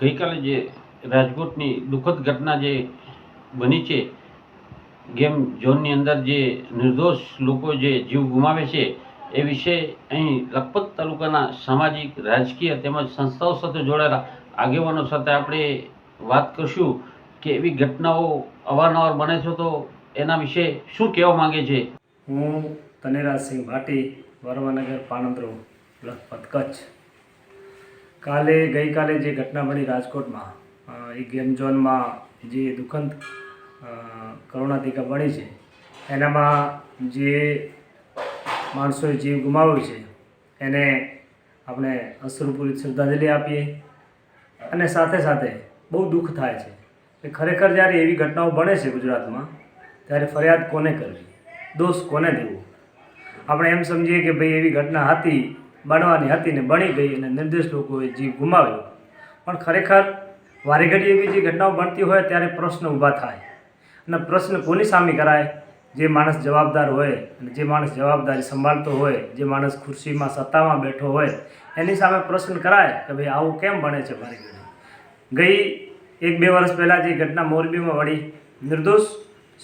ગઈકાલે જે રાજકોટની દુઃખદ ઘટના જે બની છે, ગેમ ઝોનની અંદર જે નિર્દોષ લોકો જે જીવ ગુમાવે છે, એ વિશે અહીં લખપત તાલુકાના સામાજિક, રાજકીય તેમજ સંસ્થાઓ સાથે જોડાયેલા આગેવાનો સાથે આપણે વાત કરશું કે એવી ઘટનાઓ અવારનવાર બને છે તો એના વિશે શું કહેવા માંગે છે? હું તનેરાજસિંહ ભાટી, વરવાનગર પાણંદરો લખપત કચ્છ. કાલે ગઈકાલે જે ઘટના બની રાજકોટમાં એ ગેમ ઝોનમાં જે દુઃખદ અ, કરુણાતિકા બની છે એનામાં જે માણસોએ જીવ ગુમાવ્યો છે એને આપણે અશ્રુપૂરિત શ્રદ્ધાંજલિ આપીએ અને સાથે સાથે બહુ દુઃખ થાય છે. કે ખરેખર જ્યારે એવી ઘટનાઓ બને છે ગુજરાતમાં ત્યારે ફરિયાદ કોને કરવી? દોષ કોને દેવો? આપણે એમ સમજીએ કે ભાઈ એવી ઘટના હતી બનવાની હતી ને બની ગઈ અને નિર્દોષ લોકોએ જીવ ગુમાવ્યો. પણ ખરેખર વારીઘડી એવી જે ઘટનાઓ બનતી હોય ત્યારે પ્રશ્ન ઊભા થાય. અને પ્રશ્ન કોની સામે કરાય? જે માણસ જવાબદાર હોય અને જે માણસ જવાબદારી સંભાળતો હોય, જે માણસ ખુરશીમાં સત્તામાં બેઠો હોય, એની સામે પ્રશ્ન કરાય કે ભાઈ આવું કેમ બને છે મારી ગઈ એક બે વર્ષ પહેલાં જે ઘટના મોરબીમાં વળી નિર્દોષ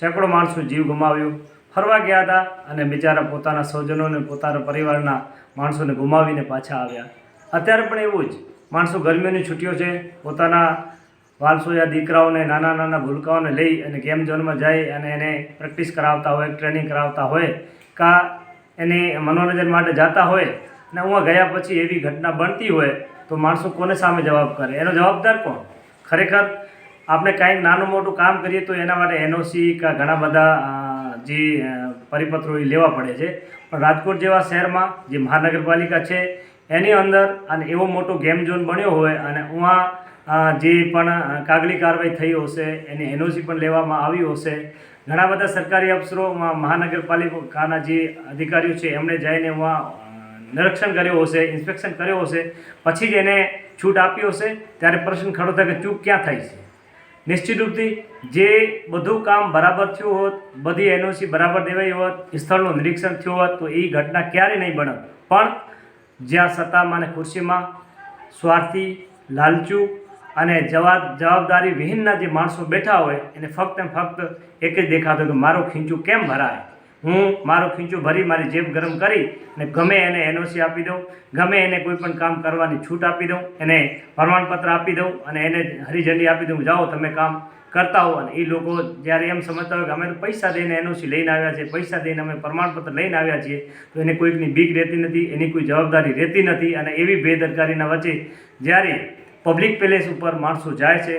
સેંકડો માણસો જીવ ગુમાવ્યો. ફરવા ગયા હતા અને બિચારા પોતાના સ્વજનોને પોતાના પરિવારના માણસોને ગુમાવીને પાછા આવ્યા. અત્યારે પણ એવું જ, માણસો ગરમીની છૂટીઓ છે, પોતાના વાલસોયા દીકરાઓને, નાના નાના ભૂલકાઓને લઈ અને ગેમ ઝોનમાં જાય અને એને પ્રેક્ટિસ કરાવતા હોય, ટ્રેનિંગ કરાવતા હોય, કાં એને મનોરંજન માટે જતા હોય અને હું ગયા પછી એવી ઘટના બનતી હોય તો માણસો કોને સામે જવાબ કરે? એનો જવાબદાર કોણ? ખરેખર આપણે કાંઈક નાનું મોટું કામ કરીએ તો એના માટે એનઓસી કાં ઘણા બધા જે પરિપત્રો એ લેવા પડે છે. પણ રાજકોટ જેવા શહેરમાં જે મહાનગરપાલિકા છે, એની અંદર અને એવો મોટો ગેમ ઝોન બન્યો હોય અને ઉहाँ જે પણ કાગળી કાર્યવાહી થઈ હશે, એની એનઓસી પણ લેવામાં આવી હશે. ઘણા બધા સરકારી અફસરો મહાનગરપાલિકાના જે અધિકારીઓ છે, એમણે જઈને ઉहाँ નિરીક્ષણ કર્યું હશે, ઇન્સ્પેક્શન કર્યું હશે. પછી જ એને છૂટ આપી હશે. ત્યારે પ્રશ્ન ખડો થાય કે ચૂક ક્યાં થાય છે? નિશ્ચિત રૂપથી જે બધું કામ બરાબર થયું હોત, બધી એનઓસી બરાબર દેવાઈ હોત સ્થળનું નિરીક્ષણ થયું હોત, તો એ ઘટના ક્યારેય નહીં બનત. પણ જ્યાં સત્તામાં અને ખુરશીમાં, સ્વાર્થી, લાલચુ અને જવાબ, જવાબદારી વિહીનના જે માણસો બેઠા હોય, એને ફક્ત ફક્ત એક જ દેખાતો કે મારો ખીંચું કેમ ભરાય? હું મારું ખીંચું ભરી મારી જેબ ગરમ કરી અને ગમે એને એનઓસી આપી દઉં, ગમે એને કોઈ પણ કામ કરવાની છૂટ આપી દઉં, એને પ્રમાણપત્ર આપી દઉં અને એને હરિઝંડી આપી દઉં, જાઓ તમે કામ કરતા હો. અને એ લોકો જ્યારે એમ સમજતા હોય કે અમે તો પૈસા દઈને એનઓસી લઈને આવ્યા છીએ, પૈસા દઈને અમે પ્રમાણપત્ર લઈને આવ્યા છીએ, તો એને કોઈકની બીક રહેતી નથી, એની કોઈ જવાબદારી રહેતી નથી. અને એવી બેદરકારીના વચ્ચે જ્યારે પબ્લિક પેલેસ ઉપર માણસો જાય છે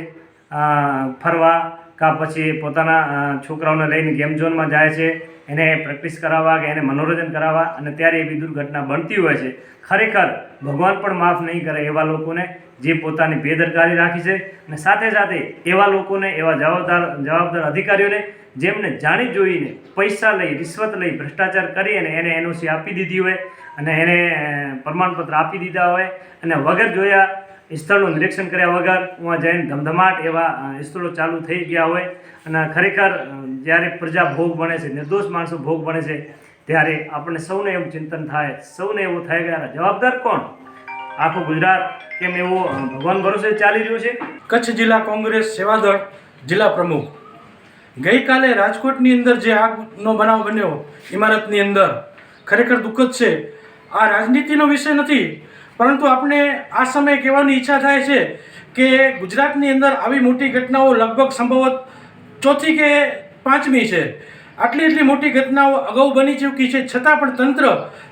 ફરવા કા પછી પોતાના છોકરાઓને લઈને ગેમ ઝોનમાં જાય છે, એને પ્રેક્ટિસ કરાવવા કે એને મનોરંજન કરાવવા, અને ત્યારે એવી દુર્ઘટના બનતી હોય છે. ખરેખર ભગવાન પણ માફ નહીં કરે એવા લોકોને જે પોતાની બેદરકારી રાખી છે, અને સાથે સાથે એવા લોકોને, એવા જવાબદાર જવાબદાર અધિકારીઓને જેમને જાણી જોઈને પૈસા લઈ, રિશ્વત લઈ ભ્રષ્ટાચાર કરી અને એને એનઓસી આપી દીધી હોય, અને એને પ્રમાણપત્ર આપી દીધા હોય, અને વગર જોયા સ્થળનું નિરીક્ષણ કર્યા વગર ઉવા જઈને ધમધમાટ એવા સ્થળો ચાલુ થઈ ગયા હોય. અને ખરેખર જ્યારે પ્રજા ભોગ બને છે, નિર્દોષ માણસો ભોગ બને છે, ત્યારે આપણને સૌને એવું ચિંતન થાય, સૌને એવું થાય ગયા જવાબદાર કોણ? આખું ગુજરાત કેમ એવું ભગવાન ભરોસે ચાલી રહ્યું છે? કચ્છ જિલ્લા કોંગ્રેસ સેવાદળ જિલ્લા પ્રમુખ. ગઈકાલે રાજકોટની અંદર જે આગનો બનાવ બન્યો, ઇમારતની અંદર, ખરેખર દુઃખદ છે. આ રાજનીતિનો વિષય નથી પરંતુ આપણે આ સમયે કહેવાની ઈચ્છા થાય છે કે ગુજરાતની અંદર આવી મોટી ઘટનાઓ લગભગ સંભવત ચોથી કે પાંચમી છે. આટલી એટલી મોટી ઘટનાઓ અગાઉ બની ચૂકી છે. છતાં પણ તંત્ર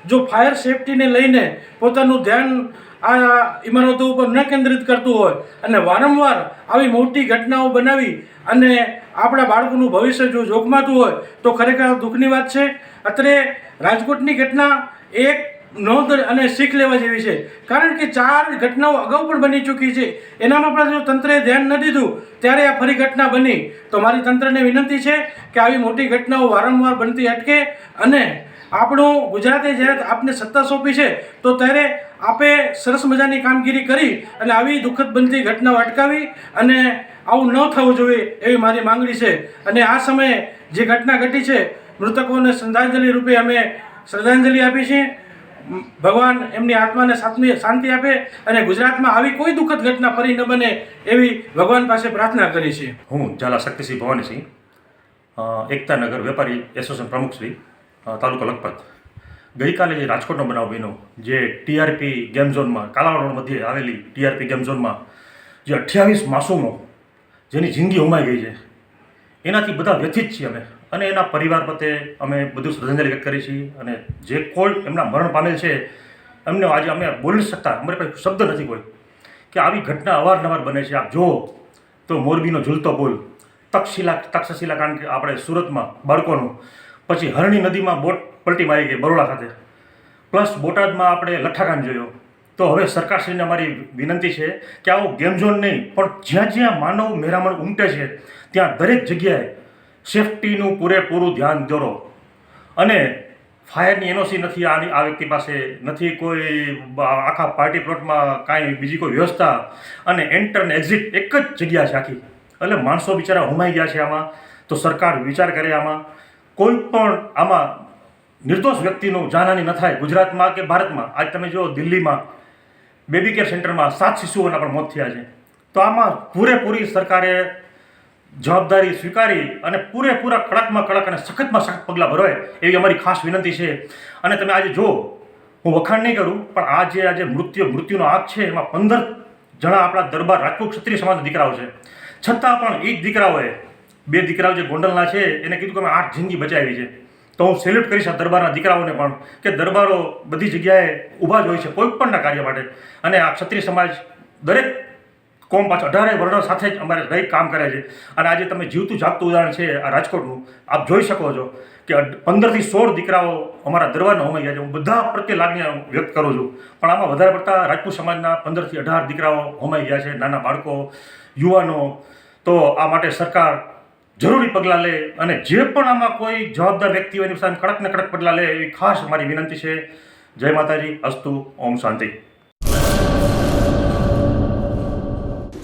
જો ફાયર સેફટીને લઈને પોતાનું ધ્યાન આ ઇમારતો ઉપર ન કેન્દ્રિત કરતું હોય અને વારંવાર આવી મોટી ઘટનાઓ બનાવી અને આપણા બાળકોનું ભવિષ્ય જો જોખમાતું હોય તો ખરેખર દુઃખની વાત છે. અત્રે રાજકોટની ઘટના એક નોંધ અને શીખ લેવા જેવી છે. કારણ કે ચાર ઘટનાઓ અગાઉ પણ બની ચૂકી છે. એનામાં પણ જો તંત્રે ધ્યાન ન દીધું, ત્યારે આ ફરી ઘટના બની. તો મારી તંત્રને વિનંતી છે કે આવી મોટી ઘટનાઓ વારંવાર બનતી અટકે અને આપણું ગુજરાતે જ્યારે આપને સત્તા સોંપી છે, તો ત્યારે આપે સરસ મજાની કામગીરી કરી અને આવી દુઃખદ બનતી ઘટનાઓ અટકાવી અને આવું ન થવું જોઈએ એવી મારી માંગણી છે. અને આ સમયે જે ઘટના ઘટી છે, મૃતકોને શ્રદ્ધાંજલિ રૂપે અમે શ્રદ્ધાંજલિ આપી છે. ભગવાન એમની આત્માને શાંતિ આપે અને ગુજરાતમાં આવી કોઈ દુઃખદ ઘટના ફરી ન બને એવી ભગવાન પાસે પ્રાર્થના કરી છે. હું ઝાલા શક્તિસિંહ ભવાનીસિંહ એકતાનગર વેપારી એસોસિએશન પ્રમુખ શ્રી તાલુકો લખપત. ગઈકાલે જે રાજકોટનો બનાવ બન્યો, જે ટીઆરપી ગેમ ઝોનમાં, કાલાવાડ મધ્યે આવેલી ટીઆરપી ગેમ ઝોનમાં, જે અઠ્યાવીસ માસૂમો જેની જિંદગી હોમાઈ ગઈ છે, એનાથી બધા વ્યથિત છીએ અમે. અને એના પરિવાર પ્રત્યે અમે બધું શ્રદ્ધાંજલિ વ્યક્ત કરીએ છીએ અને જે કોઈ એમના મરણ પામેલ છે, એમને આજે અમે બોલી શકતા. અમારી પાસે શબ્દ નથી કોઈ. કે આવી ઘટના અવારનવાર બને છે. આપ જુઓ તો મોરબીનો ઝૂલતો પુલ, તક્ષશિલા તક્ષશિલા કારણ કે આપણે સુરતમાં બાળકોનું. પછી હરણી નદીમાં બોટ પલટી મારી ગઈ બરોડા ખાતે પ્લસ બોટાદમાં આપણે લઠ્ઠાકાંડ જોયો. તો હવે સરકારશ્રીને અમારી વિનંતી છે કે આવો ગેમ ઝોન નહીં, પણ જ્યાં જ્યાં માનવ મહેરામણ ઉમટે છે, ત્યાં દરેક જગ્યાએ સેફટીનું પૂરેપૂરું ધ્યાન દોરો. અને ફાયરની એનઓસી નથી, આની આ વ્યક્તિ પાસે નથી કોઈ આખા પાર્ટી પ્લોટમાં કાંઈ બીજી કોઈ વ્યવસ્થા. અને એન્ટર ને એક્ઝિટ એક જ જગ્યા છે આખી. એટલે માણસો બિચારા હુમાઈ ગયા છે આમાં. તો સરકાર વિચાર કરે આમાં. કોઈ પણ આમાં નિર્દોષ વ્યક્તિનું જાનહાની ન થાય ગુજરાતમાં કે ભારતમાં. આજ તમે જો દિલ્હીમાં, બેબી કેર સેન્ટરમાં સાત શિશુઓના પણ મોત થયા છે. તો આમાં પૂરેપૂરી સરકારે જવાબદારી સ્વીકારી અને પૂરેપૂરા કડકમાં કડક અને સખતમાં સખત પગલાં ભરવાય એવી અમારી ખાસ વિનંતી છે. અને તમે આજે જો હું વખાણ નહીં કરું, પણ આ જે આજે મૃત્યુ, મૃત્યુનો આગ છે, એમાં પંદર જણા આપણા દરબાર રાજકોટ ક્ષત્રિય સમાજના દીકરાઓ છે. છતાં પણ એક દીકરાઓએ, બે દીકરાઓ જે ગોંડલના છે, એને કીધું કે અમે આઠ જિંદગી બચાવી છે. તો હું સેલ્યુટ કરીશ આ દરબારના દીકરાઓને પણ કે દરબારો બધી જગ્યાએ ઊભા જ હોય છે, કોઈ પણના કાર્ય માટે. અને આ ક્ષત્રિય સમાજ દરેક કોમ પાછળ અઢારે વર્ણો સાથે જ અમારે રહી કામ કરે છે. અને આજે તમે જીવતું જાગતું ઉદાહરણ છે આ રાજકોટનું. આપ જોઈ શકો છો કે પંદરથી સોળ દીકરાઓ અમારા દરબારના હોમાઈ ગયા છે. હું બધા પ્રત્યે લાગણી વ્યક્ત કરું છું. પણ આમાં વધારે પડતા રાજપૂત સમાજના પંદરથી અઢાર દીકરાઓ હોમાઈ ગયા છે. નાના બાળકો, યુવાનો. તો આ માટે સરકાર જરૂરી પગલાં લે અને જે પણ આમાં કોઈ જવાબદાર વ્યક્તિ હોય એની સામે કડક ને કડક પગલાં લે એવી ખાસ મારી વિનંતી છે. જય માતાજી. અસ્તુ. ઓમ શાંતિ.